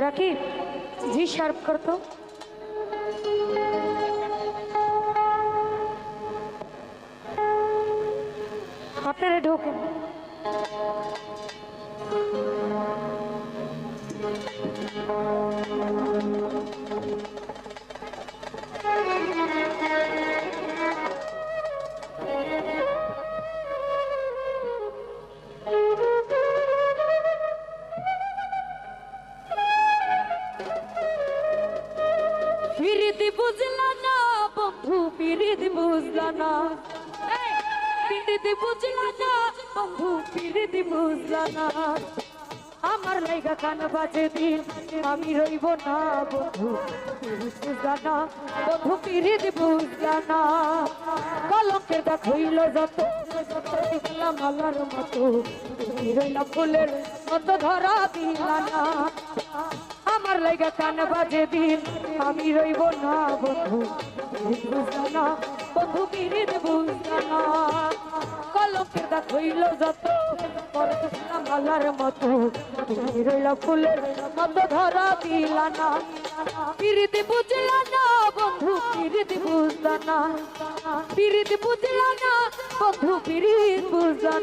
রাখি জি সার্ভ করতো আপনারা ঢোকেন পিরিতি না। না না। আমার লাইগা কান বাজে দিন, আমি রইব না, বন্ধু বুঝলা না। বন্ধু পিরিতি বুঝলা না। কলঙ্কের দাগ হইল যত দেখলাম মতো। ফুলের মতো ধরা দিলা না। আমার লাগা কান বাজে দিন। আমি রইব না বন্ধু পিরিত বুঝলা না বন্ধু পিরিত বুঝলা না কলমের দাগ হইল যত দেখলাম মতো। তুমি রইলা ফুলের মতো ধরা দিলা না পিরিত বুঝলা না, বন্ধু পিরিত বুঝলা না পিরিত বুঝলা না বন্ধু পিরিত বুঝলা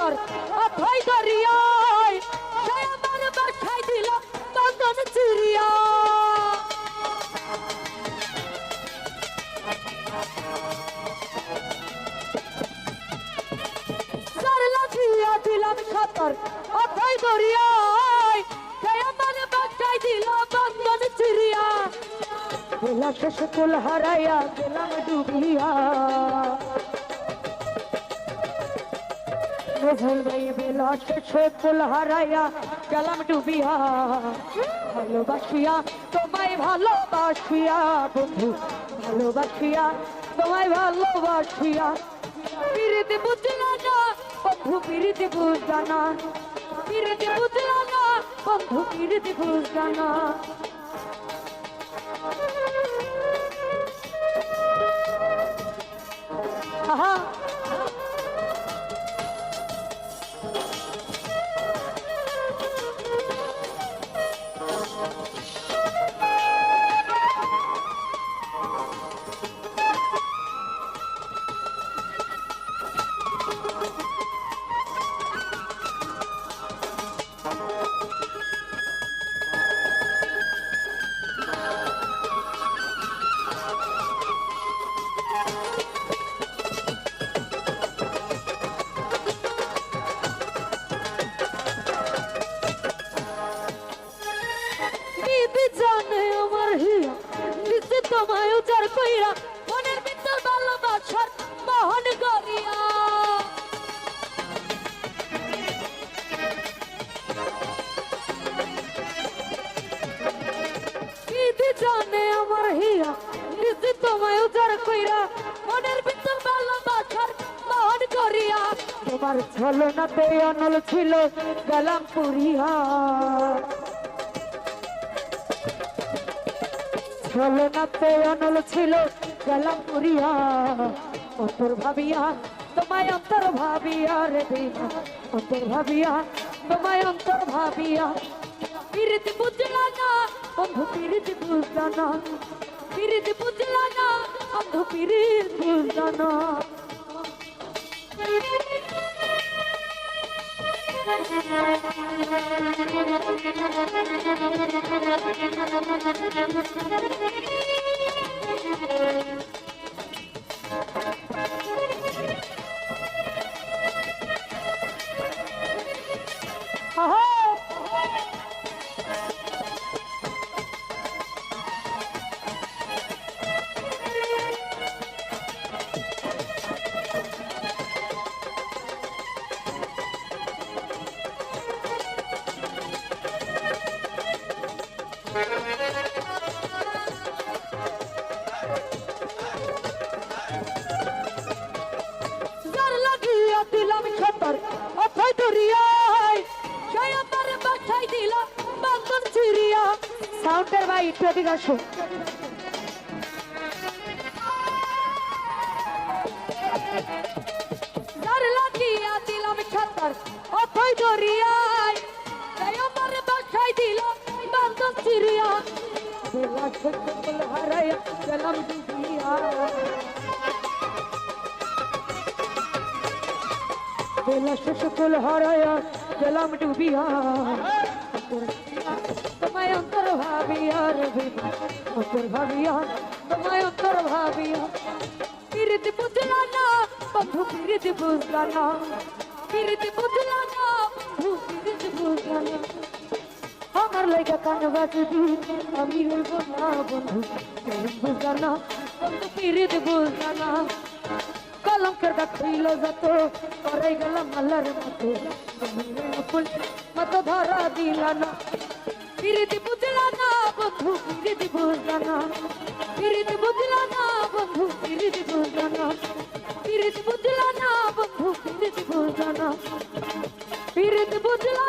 সাতর অথই দরিয়ায় সে আমার বাসায় দিল বন্ধন চিড়িয়া চার লাগিয়া দিলাম সাতর অথই দরিয়ায় সে আমার বাসায় দিল বন্ধন চিড়িয়া বেলা শেষ কুল হারাইয়া গেলাম ডুবিয়া। বোঝল ভাই বেলা শেষে কুল হারাইয়া গেলাম ডুবিয়া। ভালোবাসিয়া, তোমায় ভালোবাসিয়া, বন্ধু, ভালোবাসিয়া, তোমায় ভালোবাসিয়া। পিরিতি বুঝলা না, বন্ধু, পিরিতি বুঝলা না। পিরিতি বুঝলা না। তোমার ছলনাতে অনল ছিল গেলাম পুরিয়া ছলনাতে অনল ছিল গেলাম পুরিয়া অন্তর ভাবিয়া, তোমায় অন্তর ভাবিয়া রে দিনা অন্তর ভাবিয়া, তোমায় অন্তর ভাবিয়া। পিরিতি বুঝলা না, বন্ধু পিরিতি বুঝলা না। পিরিতি বুঝলা না, বন্ধু পিরিত বুঝলা না। আহা! যার লাগিয়া দিলাম খেতার অথয় দরিয়ায় সেই আমার বাছাই দিলাম বান্দর চিরিয়া সাউন্ডের ভাই, একটু এদিকে আসো। যার লাগিয়া দিলাম খেতার অথয় দরিয়া বেলা সকল হারাইয়া গেলাম ডুবিয়া বেলা সকল হারাইয়া গেলাম ডুবিয়া তোমায় অন্তর ভাবিয়া রে বিনা অন্তর ভাবিয়া তোমায় অন্তর ভাবিয়া পিরিত বুঝলা না বন্ধু পিরিত বুঝলা না পিরিত বুঝলা না আমার লেগা কান বাজবি, আমি বলব না বন্ধু পিরিত বুঝলা না বন্ধু পিরিত বুঝলা না কলঙ্কের গাছ হইল যত করে গেলাম আল্লাহর মতো। মতো ধরা দিলা না। পিরিতি বুঝলা না বন্ধু পিরিতি বুঝলা না পিরিতি বুঝলা না বন্ধু পিরিতি বুঝলা না পিরিতি বুঝলা না বন্ধু পিরিতি বুঝলা না পিরিতি বুঝলা